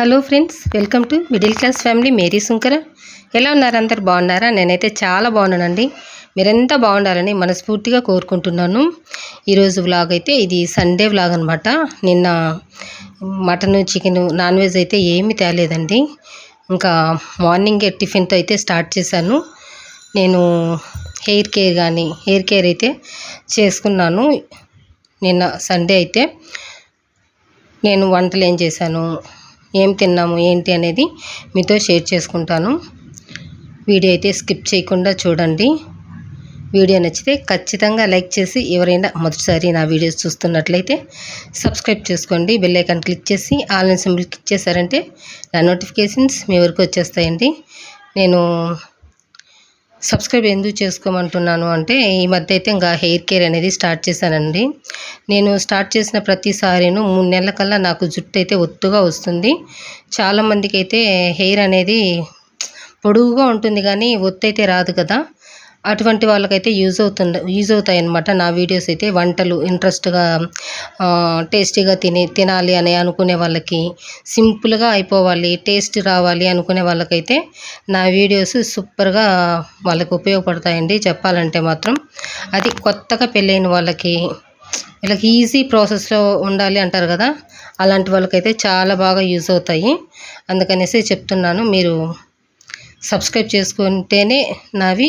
Hello friends welcome to middle class family. Mary Sunkara. ఎలా ఉన్నారు అందరు? బాగున్నారా? నేనైతే చాలా బాగున్నానండి. మీరెంత బాగుండాలని మనస్ఫూర్తిగా కోరుకుంటున్నాను. ఈరోజు వ్లాగ్ అయితే ఇది సండే వ్లాగ్ అనమాట నిన్న మటన్ చికెన్ నాన్ వెజ్ అయితే ఏమీ తేలేదండి. ఇంకా మార్నింగే టిఫిన్తో అయితే స్టార్ట్ చేశాను. నేను హెయిర్ కేర్ కానీ హెయిర్ కేర్ అయితే చేసుకున్నాను నిన్న సండే అయితే. నేను వంటలు ఏం చేశాను. ఏం తిన్నాము ఏంటి అనేది మీతో షేర్ చేసుకుంటాను. వీడియో అయితే స్కిప్ చేయకుండా చూడండి. వీడియో నచ్చితే ఖచ్చితంగా లైక్ చేసి ఎవరైనా మొదటిసారి నా వీడియోస్ చూస్తున్నట్లయితే సబ్స్క్రైబ్ చేసుకోండి. బెల్ ఐకాన్ క్లిక్ చేసి ఆన్లైన్ సింబల్ క్లిక్ చేశారంటే నా నోటిఫికేషన్స్ మీ వరకు వచ్చేస్తాయండి. నేను సబ్స్క్రైబ్ ఎందుకు చేసుకోమంటున్నాను అంటే ఈ మధ్య అయితే ఇంకా హెయిర్ కేర్ అనేది స్టార్ట్ చేశానండి. నేను స్టార్ట్ చేసిన ప్రతిసారిను మూడు నెలల కల్లా నాకు జుట్టు అయితే ఒత్తుగా వస్తుంది. చాలామందికి అయితే హెయిర్ అనేది పొడువుగా ఉంటుంది కానీ ఒత్తు అయితే రాదు కదా. అటువంటి వాళ్ళకైతే యూజ్ అవుతుంది యూజ్ అవుతాయి అన్నమాట నా వీడియోస్ అయితే వంటలు ఇంట్రెస్ట్గా టేస్టీగా తిని తినాలి అని అనుకునే వాళ్ళకి సింపుల్గా అయిపోవాలి టేస్ట్ రావాలి అనుకునే వాళ్ళకైతే నా వీడియోస్ సూపర్గా వాళ్ళకి ఉపయోగపడతాయండి చెప్పాలంటే మాత్రం. అది కొత్తగా పెళ్ళైన వాళ్ళకి వీళ్ళకి ఈజీ ప్రాసెస్లో ఉండాలి అంటారు కదా అలాంటి వాళ్ళకైతే చాలా బాగా యూజ్ అవుతాయి. అందుకనేసి చెప్తున్నాను మీరు సబ్స్క్రైబ్ చేసుకుంటేనే నావి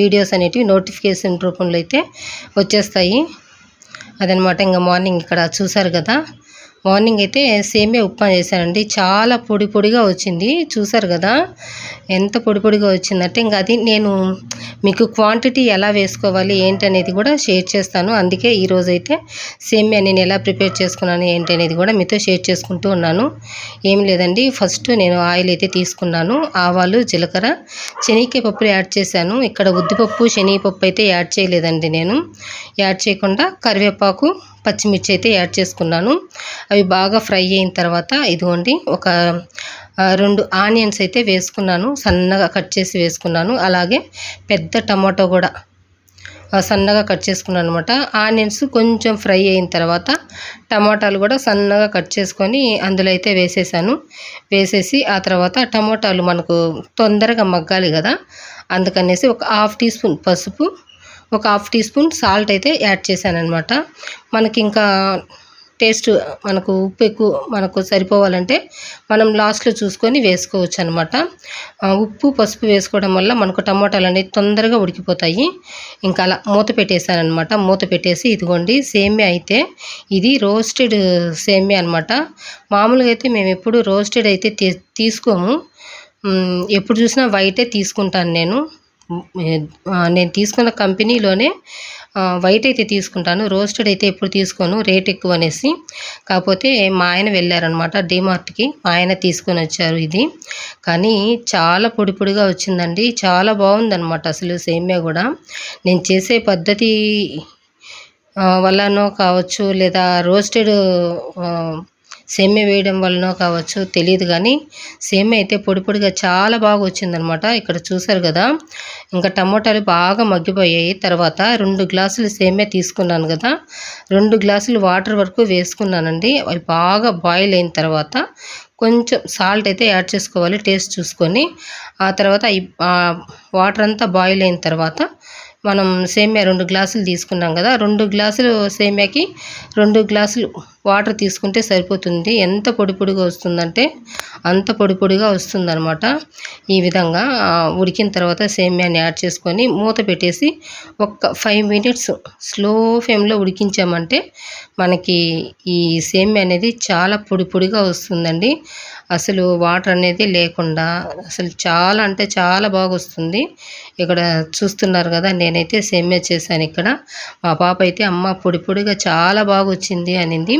వీడియోస్ అనేటివి నోటిఫికేషన్ రూపంలో అయితే వచ్చేస్తాయి. అదనమాట ఇంకా మార్నింగ్ ఇక్కడ చూసారు కదా. మార్నింగ్ అయితే సేమే ఉప్మా చేశానండి. చాలా పొడి పొడిగా వచ్చింది. చూసారు కదా? ఎంత పొడి పొడిగా వచ్చిందంటే ఇంకా అది నేను మీకు క్వాంటిటీ ఎలా వేసుకోవాలి ఏంటనేది కూడా షేర్ చేస్తాను. అందుకే ఈరోజు అయితే సేమియా నేను ఎలా ప్రిపేర్ చేసుకున్నాను ఏంటి అనేది కూడా మీతో షేర్ చేసుకుంటూ ఉన్నాను. ఏం లేదండి. ఫస్ట్ నేను ఆయిల్ అయితే తీసుకున్నాను. ఆవాలు జీలకర్ర శనగకాయ పప్పులు యాడ్ చేశాను. ఇక్కడ ఉద్దిపప్పు శనగపప్పు అయితే యాడ్ చేయలేదండి నేను. యాడ్ చేయకుండా కరివేపాకు పచ్చిమిర్చి అయితే యాడ్ చేసుకున్నాను. అవి బాగా ఫ్రై అయిన తర్వాత ఇదిగోండి ఒక రెండు ఆనియన్స్ అయితే వేసుకున్నాను. సన్నగా కట్ చేసి వేసుకున్నాను. అలాగే పెద్ద టమాటో కూడా సన్నగా కట్ చేసుకున్నాను అనమాట ఆనియన్స్ కొంచెం ఫ్రై అయిన తర్వాత టమాటాలు కూడా సన్నగా కట్ చేసుకొని అందులో అయితే వేసేసాను. వేసేసి ఆ తర్వాత టమాటాలు మనకు తొందరగా మగ్గాలి కదా అందుకనేసి ఒక హాఫ్ టీ స్పూన్ పసుపు ఒక హాఫ్ టీ స్పూన్ సాల్ట్ అయితే యాడ్ చేశానమాట మనకి ఇంకా టేస్ట్ మనకు ఉప్పు ఎక్కువ మనకు సరిపోవాలంటే మనం లాస్ట్లో చూసుకొని వేసుకోవచ్చు అనమాట ఉప్పు పసుపు వేసుకోవడం వల్ల మనకు టమాటాలు అనేవి తొందరగా ఉడికిపోతాయి. ఇంకా అలా మూత పెట్టేశానమాట అనమాట మూత పెట్టేసి ఇదిగోండి సేమ్యా అయితే ఇది రోస్టెడ్ సేమ్యా అనమాట మామూలుగా అయితే మేము ఎప్పుడు రోస్టెడ్ అయితే తీసుకోము. ఎప్పుడు చూసినా వైటే తీసుకుంటాను నేను. నేను తీసుకున్న కంపెనీలోనే వైట్ అయితే తీసుకుంటాను రోస్టెడ్ అయితే ఎప్పుడు తీసుకోను రేట్ ఎక్కువ అనేసి. కాకపోతే మా ఆయన వెళ్ళారనమాట డిమార్ట్కి మా ఆయన తీసుకొని వచ్చారు ఇది. కానీ చాలా పొడి పొడిగా వచ్చిందండి చాలా బాగుందనమాట అసలు సేమ్యా కూడా. నేను చేసే పద్ధతి వల్లనో కావచ్చు లేదా రోస్టెడ్ సేమ్య వేయడం వలనో కావచ్చు తెలియదు కానీ సేమ్య అయితే పొడి పొడిగా చాలా బాగా వచ్చిందనమాట. ఇక్కడ చూసారు కదా ఇంకా టమోటాలు బాగా మగ్గిపోయాయి. తర్వాత రెండు గ్లాసులు సేమ్య తీసుకున్నాను కదా రెండు గ్లాసులు వాటర్ వరకు వేసుకున్నానండి. అవి బాగా బాయిల్ అయిన తర్వాత కొంచెం సాల్ట్ అయితే యాడ్ చేసుకోవాలి టేస్ట్ చూసుకొని. ఆ తర్వాత వాటర్ అంతా బాయిల్ అయిన తర్వాత మనం సేమ్యా రెండు గ్లాసులు తీసుకున్నాం కదా రెండు గ్లాసులు సేమ్యాకి రెండు గ్లాసులు వాటర్ తీసుకుంటే సరిపోతుంది. ఎంత పొడి పొడిగా వస్తుందంటే అంత పొడి పొడిగా వస్తుందనమాట ఈ విధంగా ఉడికిన తర్వాత సేమ్యాని యాడ్ చేసుకొని మూత పెట్టేసి ఒక్క ఫైవ్ మినిట్స్ స్లో ఫ్లేమ్లో ఉడికించామంటే మనకి ఈ సేమ్యా అనేది చాలా పొడి పొడిగా వస్తుందండి. అసలు వాటర్ అనేది లేకుండా అసలు చాలా అంటే చాలా బాగా వస్తుంది ఇక్కడ చూస్తున్నారు కదా నేనైతే సేమ్యా చేశాను ఇక్కడ. మా పాప అయితే అమ్మ పొడి పొడిగా చాలా బాగా వచ్చింది అనింది.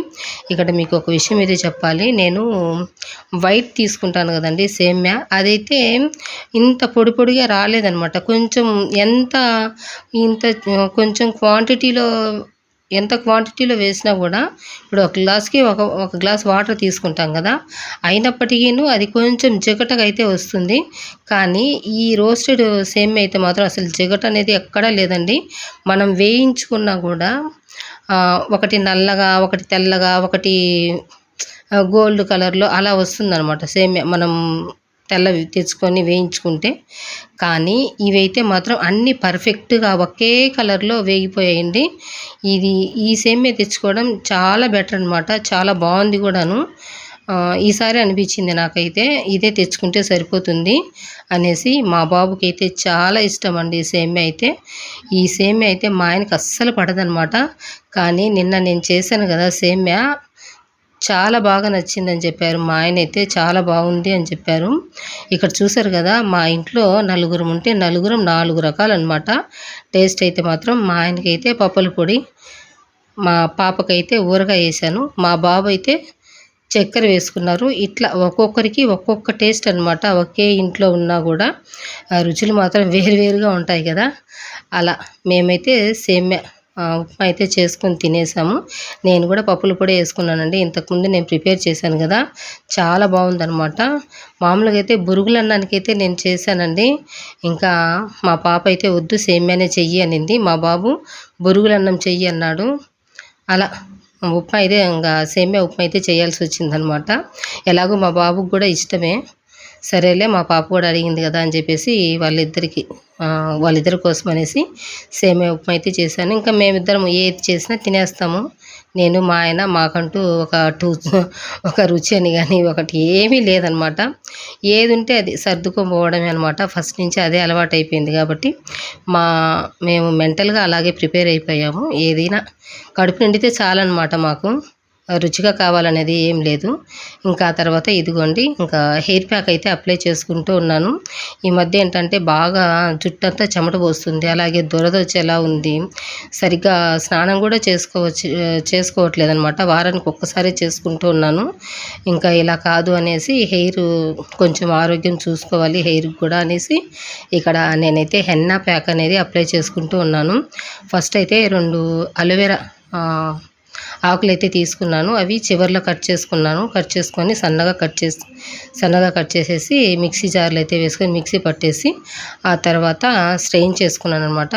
ఇక్కడ మీకు ఒక విషయం అయితే చెప్పాలి. నేను వైట్ తీసుకుంటాను కదండి సేమ్యా. అదైతే ఇంత పొడి పొడిగా రాలేదనమాట కొంచెం ఎంత ఇంత కొంచెం క్వాంటిటీలో ఎంత క్వాంటిటీలో వేసినా కూడా ఇప్పుడు ఒక గ్లాస్కి ఒక ఒక గ్లాస్ వాటర్ తీసుకుంటాం కదా అయినప్పటికీ అది కొంచెం జిగటగా అయితే వస్తుంది. కానీ ఈ రోస్టెడ్ సేమ్ అయితే మాత్రం అసలు జిగట అనేది ఎక్కడా లేదండి. మనం వేయించుకున్నా కూడా ఒకటి నల్లగా ఒకటి తెల్లగా ఒకటి గోల్డ్ కలర్లో అలా వస్తుందన్నమాట. సేమ్ మనం తెల్లవి తెచ్చుకొని వేయించుకుంటే. కానీ ఇవైతే మాత్రం అన్నీ పర్ఫెక్ట్గా ఒకే కలర్లో వేగిపోయాయండి. ఇది ఈ సేమే తెచ్చుకోవడం చాలా బెటర్ అనమాట చాలా బాగుంది కూడాను. ఈసారి అనిపించింది నాకైతే ఇదే తెచ్చుకుంటే సరిపోతుంది అనేసి మా బాబుకి అయితే చాలా ఇష్టం అండి ఈ సేమ్యా అయితే. ఈ సేమ్య అయితే మా ఆయనకి అస్సలు పడదనమాట కానీ నిన్న నేను చేశాను కదా సేమ్యా చాలా బాగా నచ్చిందని చెప్పారు. మా ఆయన అయితే చాలా బాగుంది అని చెప్పారు. ఇక్కడ చూసారు కదా మా ఇంట్లో నలుగురు ఉంటే నలుగురం నాలుగు రకాలు అనమాట టేస్ట్ అయితే మాత్రం మా ఆయనకైతే పప్పుల పొడి మా పాపకైతే ఊరగాయ వేసాను. మా బాబు అయితే చక్కెర వేసుకున్నారు. ఇట్లా ఒక్కొక్కరికి ఒక్కొక్క టేస్ట్ అనమాట ఒకే ఇంట్లో ఉన్నా కూడా ఆ రుచులు మాత్రం వేరువేరుగా ఉంటాయి కదా. అలా మేమైతే సేమ్యా ఉప్మా అయితే చేసుకొని తినేసాము. నేను కూడా పప్పులు పొడి వేసుకున్నానండి. ఇంతకుముందు నేను ప్రిపేర్ చేశాను కదా చాలా బాగుందనమాట మామూలుగా అయితే బురుగులు అన్నానికైతే అయితే నేను చేశానండి. ఇంకా మా పాప అయితే వద్దు సేమ్యానే చెయ్యి అనింది. మా బాబు బురుగులు అన్నం చెయ్యి అన్నాడు. అలా ఉప్మా అయితే ఇంకా సేమ్యా ఉప్మా అయితే చేయాల్సి వచ్చిందనమాట ఎలాగో మా బాబుకి కూడా ఇష్టమే. సరేలే మా పాప కూడా అడిగింది కదా అని చెప్పేసి వాళ్ళిద్దరికి వాళ్ళిద్దరి కోసం అనేసి సేమే ఉప్మా అయితే చేశాను. ఇంకా మేమిద్దరం ఏది చేసినా తినేస్తాము. నేను మా ఆయన మాకంటూ ఒక టూ ఒక రుచి అని కానీ ఒకటి ఏమీ లేదనమాట. ఏది ఉంటే అది సర్దుకోపోవడమే అనమాట. ఫస్ట్ నుంచి అదే అలవాటు అయిపోయింది కాబట్టి మా మేము మెంటల్గా అలాగే ప్రిపేర్ అయిపోయాము. ఏదైనా కడుపు నిండితే చాలన్నమాట మాకు. రుచిగా కావాలనేది ఏం లేదు. ఇంకా తర్వాత ఇదిగోండి ఇంకా హెయిర్ ప్యాక్ అయితే అప్లై చేసుకుంటూ ఉన్నాను. ఈ మధ్య ఏంటంటే బాగా జుట్టంతా చెమట పోస్తుంది అలాగే దురద వచ్చేలా ఉంది. సరిగ్గా స్నానం కూడా చేసుకోవచ్చు చేసుకోవట్లేదు అనమాట వారానికి ఒక్కసారి చేసుకుంటూ ఉన్నాను. ఇంకా ఇలా కాదు అనేసి హెయిర్ కొంచెం ఆరోగ్యం చూసుకోవాలి హెయిర్ కూడా అనేసి ఇక్కడ నేనైతే హెన్నా ప్యాక్ అనేది అప్లై చేసుకుంటూ ఉన్నాను. ఫస్ట్ అయితే రెండు అలోవెరా ఆకులు అయితే తీసుకున్నాను. అవి చివర్లో కట్ చేసుకున్నాను. కట్ చేసుకొని సన్నగా కట్ చేసి సన్నగా కట్ చేసేసి మిక్సీ జార్లు అయితే వేసుకొని మిక్సీ పట్టేసి ఆ తర్వాత స్ట్రెయిన్ చేసుకున్నాను అనమాట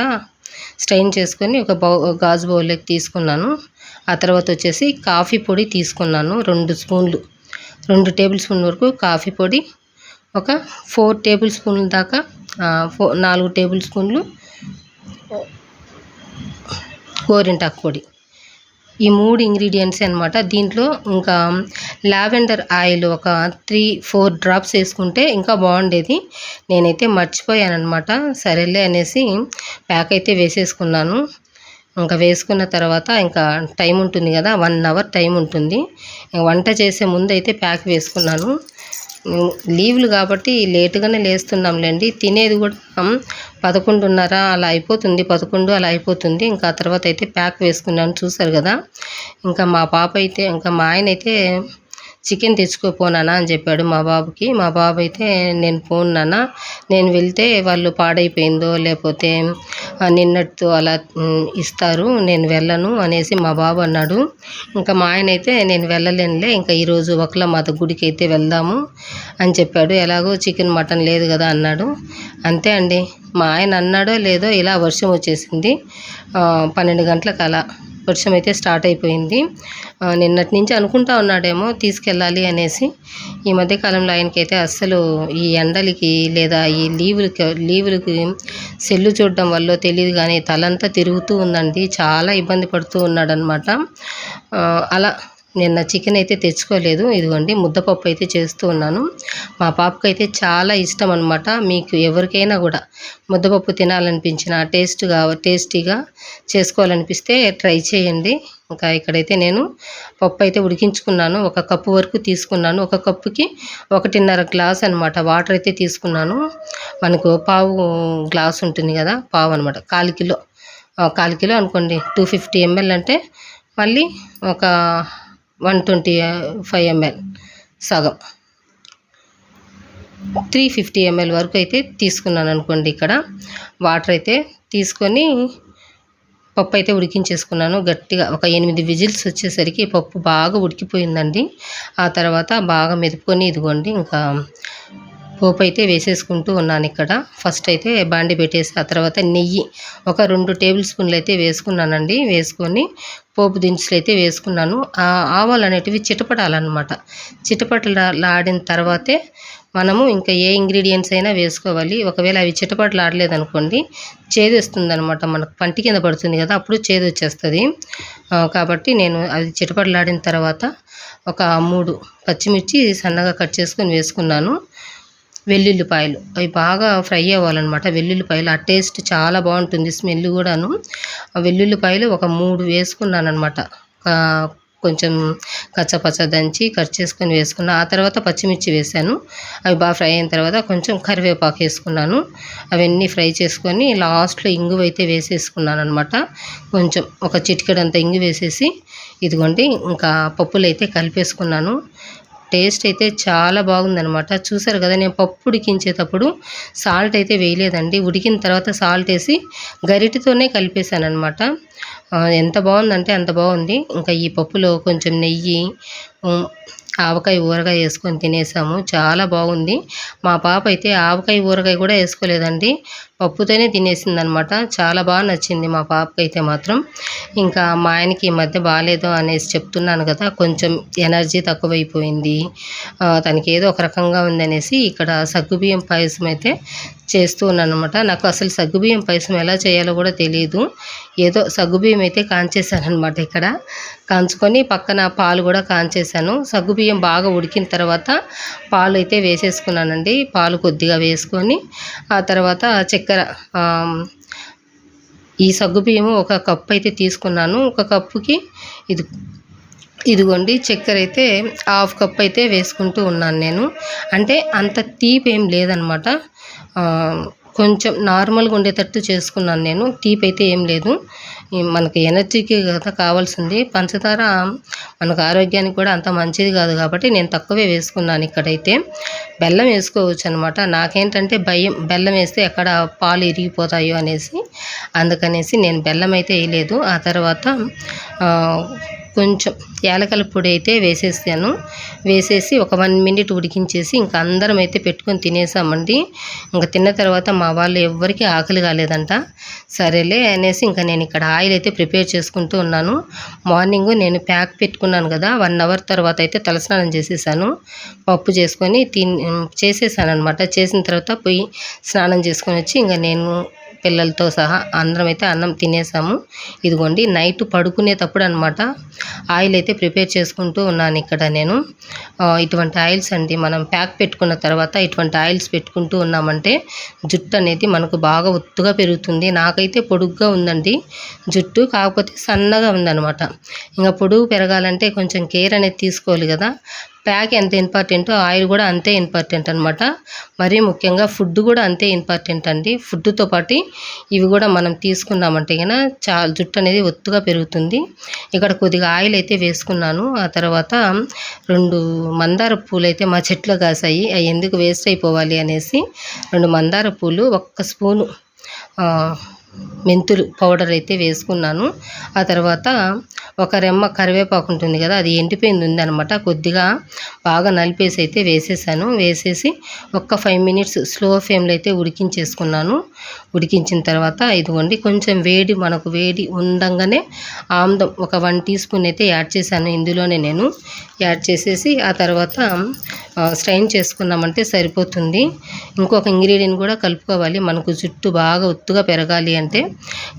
స్ట్రెయిన్ చేసుకొని ఒక బౌ గాజు బౌల్లోకి తీసుకున్నాను. ఆ తర్వాత వచ్చేసి కాఫీ పొడి తీసుకున్నాను రెండు స్పూన్లు. రెండు టేబుల్ స్పూన్ వరకు కాఫీ పొడి ఒక ఫోర్ టేబుల్ స్పూన్ల దాకా ఫో నాలుగు టేబుల్ స్పూన్లు గోరింటాకు పొడి. ఈ మూడు ఇంగ్రీడియంట్స్ అనమాట దీంట్లో ఇంకా లావెండర్ ఆయిల్ ఒక త్రీ ఫోర్ డ్రాప్స్ వేసుకుంటే ఇంకా బాగుండేది. నేనైతే మర్చిపోయాను అనమాట సరేలే అనేసి ప్యాక్ అయితే వేసేసుకున్నాను. ఇంకా వేసుకున్న తర్వాత ఇంకా టైం ఉంటుంది కదా వన్ అవర్ టైం ఉంటుంది. వంట చేసే ముందు అయితే ప్యాక్ వేసుకున్నాను. లీవ్లు కాబట్టి లేటుగానే లేస్తున్నాంలేండి. తినేది కూడా పదకొండున్నర అలా అయిపోతుంది. పదకొండు అలా అయిపోతుంది. ఇంకా ఆ తర్వాత అయితే ప్యాక్ వేసుకున్నాను. చూసారు కదా? ఇంకా మా పాప అయితే ఇంకా మా ఆయన అయితే చికెన్ తెచ్చుకోపోనానా అని చెప్పాడు మా బాబుకి. మా బాబు అయితే నేను పోను నాన్న. నేను వెళ్తే వాళ్ళు పాడైపోయిందో లేకపోతే నిన్నట్టు నిన్నటితో అలా ఇస్తారు. నేను వెళ్ళను అనేసి మా బాబు అన్నాడు. ఇంకా మా ఆయన అయితే నేను వెళ్ళలేనులే. ఇంకా ఈరోజు ఒకలా మాత గుడికి అయితే వెళ్దాము అని చెప్పాడు. ఎలాగో చికెన్ మటన్ లేదు కదా అన్నాడు. అంతే అండి. మా ఆయన అన్నాడో లేదో ఇలా వర్షం వచ్చేసింది. పన్నెండు గంటలకు అలా. వర్షం అయితే స్టార్ట్ అయిపోయింది. నిన్నటి నుంచి అనుకుంటా ఉన్నాడేమో తీసుకెళ్ళాలి అనేసి. ఈ మధ్య కాలంలో ఆయనకైతే అస్సలు ఈ ఎండలకి లేదా ఈ లీవులకి లీవులకి సెల్లు చూడడం వల్ల తెలియదు కానీ తలంతా తిరుగుతూ ఉందండి. చాలా ఇబ్బంది పడుతూ ఉన్నాడనమాట అలా నిన్న చికెన్ అయితే తెచ్చుకోలేదు. ఇదిగోండి ముద్దపప్పు అయితే చేస్తూ ఉన్నాను. మా పాపకు అయితే చాలా ఇష్టం అనమాట మీకు ఎవరికైనా కూడా ముద్దపప్పు తినాలనిపించిన టేస్ట్గా టేస్టీగా చేసుకోవాలనిపిస్తే ట్రై చేయండి. ఇంకా ఇక్కడైతే నేను పప్పు అయితే ఉడికించుకున్నాను. ఒక కప్పు వరకు తీసుకున్నాను. ఒక కప్పుకి ఒకటిన్నర గ్లాస్ అనమాట వాటర్ అయితే తీసుకున్నాను. మనకు పావు గ్లాస్ ఉంటుంది కదా పావు అనమాట కాలు కిలో కాలు కిలో అనుకోండి టూ ఫిఫ్టీ ఎంఎల్ అంటే మళ్ళీ ఒక వన్ ట్వంటీ ఫైవ్ ఎంఎల్ సగం. త్రీ ఫిఫ్టీ ఎంఎల్ వరకు అయితే తీసుకున్నాను అనుకోండి ఇక్కడ. వాటర్ అయితే తీసుకొని పప్పు అయితే ఉడికించేసుకున్నాను. గట్టిగా ఒక ఎనిమిది విజిల్స్ వచ్చేసరికి పప్పు బాగా ఉడికిపోయిందండి. ఆ తర్వాత బాగా మెదుపుకొని ఇదిగోండి ఇంకా పోపు అయితే వేసేసుకుంటూ ఉన్నాను ఇక్కడ. ఫస్ట్ అయితే బాండి పెట్టేసి ఆ తర్వాత నెయ్యి. ఒక రెండు టేబుల్ స్పూన్లు అయితే వేసుకున్నానండి. వేసుకొని పోపు దినుసులు అయితే వేసుకున్నాను. ఆ ఆవాలు అనేటివి చిటపడాలన్నమాట చిటపటలాడిన తర్వాతే మనము ఇంకా ఏ ఇంగ్రీడియంట్స్ అయినా వేసుకోవాలి. ఒకవేళ అవి చిటపటలు ఆడలేదనుకోండి చేదు వస్తుందనమాట మనకు పంటి కింద పడుతుంది కదా అప్పుడు చేదు వచ్చేస్తుంది. కాబట్టి నేను అది చిటపటలాడిన తర్వాత ఒక మూడు పచ్చిమిర్చి సన్నగా కట్ చేసుకొని వేసుకున్నాను. వెల్లుల్లిపాయలు. అవి బాగా ఫ్రై అవ్వాలన్నమాట. వెల్లుల్లిపాయలు ఆ టేస్ట్ చాలా బాగుంటుంది స్మెల్ కూడాను. ఆ వెల్లుల్లిపాయలు ఒక మూడు వేసుకున్నాను అనమాట కొంచెం కచ్చపచ్చ దంచి కట్ చేసుకొని వేసుకున్న ఆ తర్వాత పచ్చిమిర్చి వేసాను. అవి బాగా ఫ్రై అయిన తర్వాత కొంచెం కరివేపాకు వేసుకున్నాను. అవన్నీ ఫ్రై చేసుకొని లాస్ట్లో ఇంగువ అయితే వేసేసుకున్నాను అనమాట కొంచెం ఒక చిటికెడంత ఇంగు వేసేసి ఇదిగోండి ఇంకా పప్పులు అయితే కలిపేసుకున్నాను. టేస్ట్ అయితే చాలా బాగుందనమాట చూసారు కదా నేను పప్పు ఉడికించేటప్పుడు సాల్ట్ అయితే వేయలేదండి. ఉడికిన తర్వాత సాల్ట్ వేసి గరిటతోనే కలిపేశాను అనమాట ఎంత బాగుందంటే అంత బాగుంది. ఇంకా ఈ పప్పులో కొంచెం నెయ్యి ఆవకాయ ఊరగాయ వేసుకొని తినేసాము. చాలా బాగుంది. మా పాప అయితే ఆవకాయ ఊరగాయ కూడా వేసుకోలేదండి. పప్పుతోనే తినేసింది అనమాట చాలా బాగా నచ్చింది మా పాపకి అయితే మాత్రం. ఇంకా మా ఆయనకి ఈ మధ్య బాగాలేదు అనేసి చెప్తున్నాను కదా కొంచెం ఎనర్జీ తక్కువైపోయింది. తనకి ఏదో ఒక రకంగా ఉందనేసి ఇక్కడ సగ్గుబియ్యం పాయసం అయితే చేస్తూ ఉన్నాను అనమాట నాకు అసలు సగ్గుబియ్యం పాయసం ఎలా చేయాలో కూడా తెలియదు ఏదో సగ్గుబియ్యం అయితే కాంచేసాను అనమాట ఇక్కడ. కాంచుకొని పక్కన పాలు కూడా కాంచేసాను సగ్గుబియ్యం బాగా ఉడికిన తర్వాత పాలు అయితే వేసేసుకున్నానండి. పాలు కొద్దిగా వేసుకొని ఆ తర్వాత చక్కెర ఇక్కడ ఈ సగ్గుబియ్యము ఒక కప్పు అయితే తీసుకున్నాను. ఒక కప్పుకి ఇది ఇదిగోండి చక్కెర అయితే హాఫ్ కప్ అయితే వేసుకుంటూ ఉన్నాను నేను. అంటే అంత తీపి ఏం లేదనమాట. కొంచెం నార్మల్గా ఉండేటట్టు చేసుకున్నాను నేను. తీపి అయితే ఏం లేదు. మనకి ఎనర్జీకి కదా కావాల్సింది. పంచదార మనకు ఆరోగ్యానికి కూడా అంత మంచిది కాదు కాబట్టి నేను తక్కువే వేసుకున్నాను ఇక్కడైతే. బెల్లం వేసుకోవచ్చు అనమాట నాకేంటంటే భయం బెల్లం వేస్తే ఎక్కడ పాలు ఇరిగిపోతాయో అనేసి. అందుకనేసి నేను బెల్లం అయితే వేయలేదు. ఆ తర్వాత కొంచెం యాలకల పొడి అయితే వేసేసాను. వేసేసి ఒక వన్ మినిట్ ఉడికించేసి ఇంకా అందరం అయితే పెట్టుకొని తినేసామండి. ఇంకా తిన్న తర్వాత మా వాళ్ళు ఎవ్వరికీ ఆకలి కాలేదంట. సరేలే అనేసి ఇంకా నేను ఇక్కడ ఆయిల్ అయితే ప్రిపేర్ చేసుకుంటూ ఉన్నాను. మార్నింగ్ నేను ప్యాక్ పెట్టుకున్నాను కదా వన్ అవర్ తర్వాత అయితే తలస్నానం చేసేసాను. పప్పు చేసుకొని తిన్ చేసేసాను అనమాట చేసిన తర్వాత పోయి స్నానం చేసుకొని వచ్చి ఇంకా నేను పిల్లలతో సహా అందరం అయితే అన్నం తినేసాము. ఇదిగోండి నైట్ పడుకునేటప్పుడు అనమాట ఆయిల్ అయితే ప్రిపేర్ చేసుకుంటూ ఉన్నాను ఇక్కడ నేను. ఇటువంటి ఆయిల్స్ అండి మనం ప్యాక్ పెట్టుకున్న తర్వాత ఇటువంటి ఆయిల్స్ పెట్టుకుంటూ ఉన్నామంటే జుట్టు అనేది మనకు బాగా ఒత్తుగా పెరుగుతుంది. నాకైతే పొడుగ్గా ఉందండి జుట్టు కాకపోతే సన్నగా ఉందన్నమాట. ఇంకా పొడుగు పెరగాలంటే కొంచెం కేర్ అనేది తీసుకోవాలి కదా. ప్యాక్ ఎంత ఇంపార్టెంటో ఆయిల్ కూడా అంతే ఇంపార్టెంట్ అనమాట మరీ ముఖ్యంగా ఫుడ్ కూడా అంతే ఇంపార్టెంట్ అండి. ఫుడ్తో పాటు ఇవి కూడా మనం తీసుకున్నామంటే కనుక చాలా జుట్టు అనేది ఒత్తుగా పెరుగుతుంది. ఇక్కడ కొద్దిగా ఆయిల్ అయితే వేసుకున్నాను. ఆ తర్వాత రెండు మందార పూలు అయితే మా చెట్లో కాసాయి. అవి ఎందుకు వేస్ట్ అయిపోవాలి అనేసి రెండు మందార పూలు ఒక్క స్పూను మెంతులు పౌడర్ అయితే వేసుకున్నాను. ఆ తర్వాత ఒక రెమ్మ కరివేపాకు ఉంటుంది కదా అది ఎండిపోయింది ఉందన్నమాట. కొద్దిగా బాగా నలిపేసి అయితే వేసేసాను. వేసేసి ఒక్క ఫైవ్ మినిట్స్ స్లో ఫ్లేమ్లో అయితే ఉడికించేసుకున్నాను. ఉడికించిన తర్వాత ఇదిగోండి కొంచెం వేడి మనకు వేడి ఉండంగానే ఆమ్దం ఒక వన్ టీ స్పూన్ అయితే యాడ్ చేశాను ఇందులోనే నేను. యాడ్ చేసేసి ఆ తర్వాత స్ట్రైన్ చేసుకున్నామంటే సరిపోతుంది. ఇంకొక ఇంగ్రీడియంట్ కూడా కలుపుకోవాలి. మనకు జుట్టు బాగా ఒత్తుగా పెరగాలి అంటే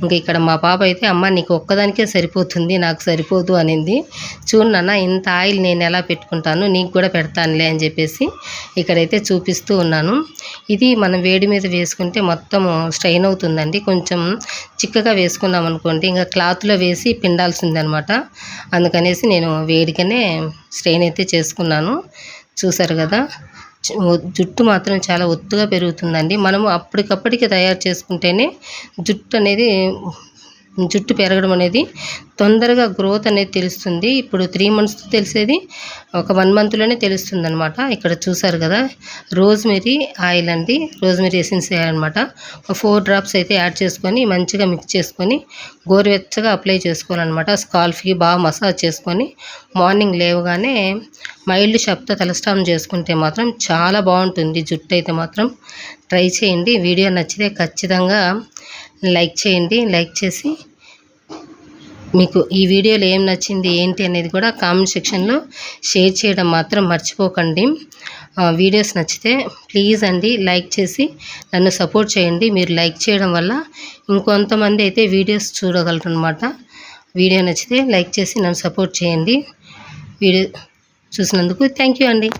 ఇంకా ఇక్కడ మా పాప అయితే అమ్మ నీకు ఒక్కదానికే సరిపోతుంది నాకు సరిపోదు అనింది. చూడు నాన్న ఇంత ఆయిల్ నేను ఎలా పెట్టుకుంటాను నీకు కూడా పెడతానులే అని చెప్పేసి ఇక్కడైతే చూపిస్తూ ఉన్నాను. ఇది మనం వేడి మీద వేసుకుంటే మొత్తం స్ట్రైన్ అవుతుందండి. కొంచెం చిక్కగా వేసుకున్నాం అనుకోండి ఇంకా క్లాత్లో వేసి పిండాల్సింది అనమాట అందుకనేసి నేను వేడికనే స్ట్రెయిన్ అయితే చేసుకున్నాను. చూసారు కదా? జుట్టు మాత్రం చాలా ఒత్తుగా పెరుగుతుందండి. మనము అప్పటికప్పటికి తయారు చేసుకుంటేనే జుట్టు అనేది జుట్టు పెరగడం అనేది తొందరగా గ్రోత్ అనేది తెలుస్తుంది. ఇప్పుడు త్రీ మంత్స్ తెలిసేది ఒక వన్ మంత్లోనే తెలుస్తుంది అనమాట ఇక్కడ చూసారు కదా రోజ్మెరీ ఆయిల్ అండి. రోజ్మెరీ ఎసెన్స్ ఆయిల్ అనమాట ఫోర్ డ్రాప్స్ అయితే యాడ్ చేసుకొని మంచిగా మిక్స్ చేసుకొని గోరువెచ్చగా అప్లై చేసుకోవాలన్నమాట. స్కాల్ఫ్కి బాగా మసాజ్ చేసుకొని మార్నింగ్ లేవగానే మైల్డ్ షాప్తో తలస్నానం చేసుకుంటే మాత్రం చాలా బాగుంటుంది. జుట్టు అయితే మాత్రం. ట్రై చేయండి. వీడియో నచ్చితే ఖచ్చితంగా లైక్ చేయండి లైక్ చేసి మీకు ఈ వీడియోలో ఏం నచ్చింది ఏంటి అనేది కూడా కామెంట్ సెక్షన్లో షేర్ చేయడం మాత్రం మర్చిపోకండి. వీడియోస్ నచ్చితే ప్లీజ్ అండి లైక్ చేసి నన్ను సపోర్ట్ చేయండి. మీరు లైక్ చేయడం వల్ల ఇంకొంతమంది అయితే వీడియోస్ చూడగలరు అనమాట వీడియో నచ్చితే లైక్ చేసి నన్ను సపోర్ట్ చేయండి. వీడియో చూసినందుకు థ్యాంక్ యూ అండి.